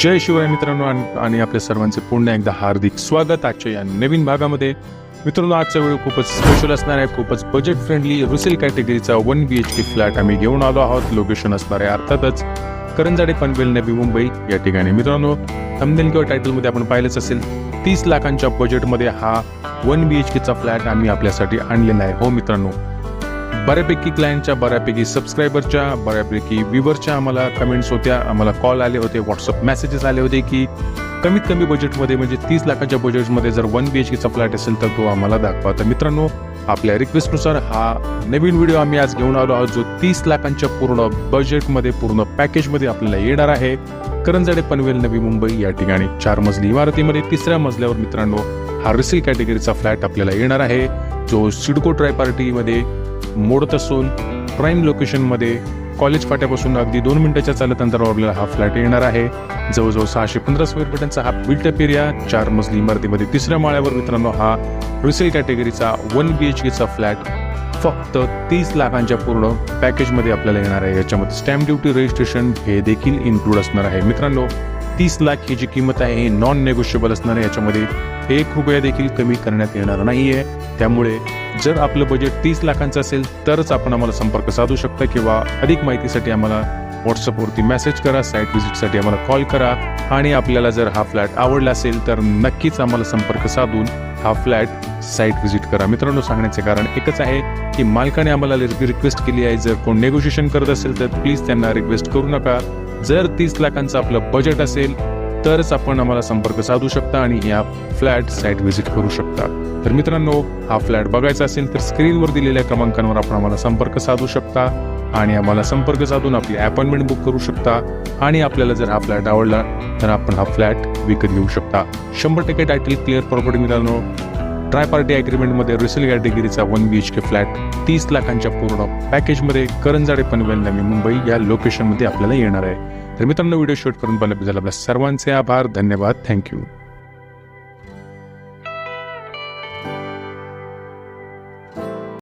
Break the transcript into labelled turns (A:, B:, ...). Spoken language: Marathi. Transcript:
A: जय शिवराय मित्रांनो आणि- आपल्या सर्वांचे पुन्हा एकदा हार्दिक स्वागत. आजच्या या नवीन भागामध्ये मित्रांनो आजचा वेळ खूपच स्पेशल असणार आहे. खूपच budget friendly resale कॅटेगरीचा one B H K flat आम्ही घेऊन आलो आहोत. लोकेशन असणार आहे अर्थातच करंजाडे पनवेल नवी मुंबई या ठिकाणी. मित्रांनो थंबनेल किंवा टायटलमध्ये आपण पाहिलंच असेल तीस लाखांच्या बजेटमध्ये हा वन बी एच केचा फ्लॅट आम्ही आपल्यासाठी आणलेला आहे. हो मित्रांनो बऱ्यापैकी क्लायंटच्या बऱ्यापैकी सबस्क्रायबरच्या बऱ्यापैकी व्ह्युअरच्या आम्हाला कमेंट्स होत्या. आम्हाला कॉल आले होते व्हॉट्सअप मेसेजेस आले होते की कमीत कमी बजेटमध्ये म्हणजे तीस लाखाच्या बजेटमध्ये जर वन बी एच केचा फ्लॅट असेल तर तो आम्हाला दाखवा. तर मित्रांनो आपल्या रिक्वेस्टनुसार हा नवीन व्हिडिओ आम्ही आज घेऊन आलो आहोत जो तीस लाखांच्या पूर्ण बजेटमध्ये पूर्ण पॅकेजमध्ये आपल्याला येणार आहे. करंजाडे पनवेल नवी मुंबई या ठिकाणी चार मजली इमारतीमध्ये तिसऱ्या मजल्यावर मित्रांनो हा रिसेल कॅटेगरीचा फ्लॅट आपल्याला येणार आहे. जो सिडको ट्राय पार्टीमध्ये मोडत असून प्राईम लोकेशनमध्ये कॉलेज फाट्यापासून अगदी दोन मिनिटाच्या चालत अंतरावर आपल्याला हा फ्लॅट येणार आहे. जवळजवळ सहाशे पंधरा स्क्वेअर फीटांचा हा बिल्टअप एरिया चार मजली इमारतीमध्ये तिसऱ्या माळ्यावर मित्रांनो हा रिसेल कॅटेगरीचा वन बी एच केचा फ्लॅट फक्त तीस लाखांच्या पूर्ण पॅकेजमध्ये आपल्याला येणार आहे. याच्यामध्ये स्टॅम्प ड्युटी रजिस्ट्रेशन हे देखील इन्क्लूड असणार आहे. मित्रांनो तीस लाख ही जी किंमत आहे ही नॉन नेगोशिएबल असणार आहे याच्यामध्ये एक रुपया देखील कमी करण्यात येणार नाही आहे त्यामुळे जर आपलं बजेट तीस लाखांचं असेल तरच आपण आम्हाला संपर्क साधू शकता किंवा अधिक माहितीसाठी आम्हाला व्हॉट्सअपवरती मेसेज करा साईट व्हिजिटसाठी आम्हाला कॉल करा आणि आपल्याला जर हा फ्लॅट आवडला असेल तर नक्कीच आम्हाला संपर्क साधून हा फ्लॅट साईट व्हिजिट करा. मित्रांनो सांगण्याचे कारण एकच आहे की मालकाने आम्हाला रिक्वेस्ट केली आहे. जर कोण नेगोशिएशन करत असेल तर प्लीज त्यांना रिक्वेस्ट करू नका. जर तीस लाखांचं आपलं बजेट असेल तरच आपण आम्हाला संपर्क साधू शकता आणि या फ्लॅट साईट व्हिजिट करू शकता. तर मित्रांनो हा फ्लॅट बघायचा असेल तर स्क्रीनवर दिलेल्या क्रमांकांवर आपण आम्हाला संपर्क साधू शकता. आणि आम्हाला संपर्क साधून आपली अपॉइंटमेंट बुक करू शकता. आणि आपल्याला जर हा फ्लॅट आवडला तर आपण हा फ्लॅट विकत घेऊ शकता. शंभर टक्के टायटल क्लिअर प्रॉपर्टी मिळालो ट्राय पार्टी अग्रीमेंटमध्ये resale कॅटेगरीचा one B H K flat तीस लाखांच्या पूर्ण पॅकेजमध्ये करंजाडे पनवेल नवी मुंबई या लोकेशनमध्ये आपल्याला येणार आहे. तर मित्रांनो व्हिडिओ शूट करून पाहिल्याबद्दल आपल्या सर्वांचे आभार धन्यवाद. थँक्यू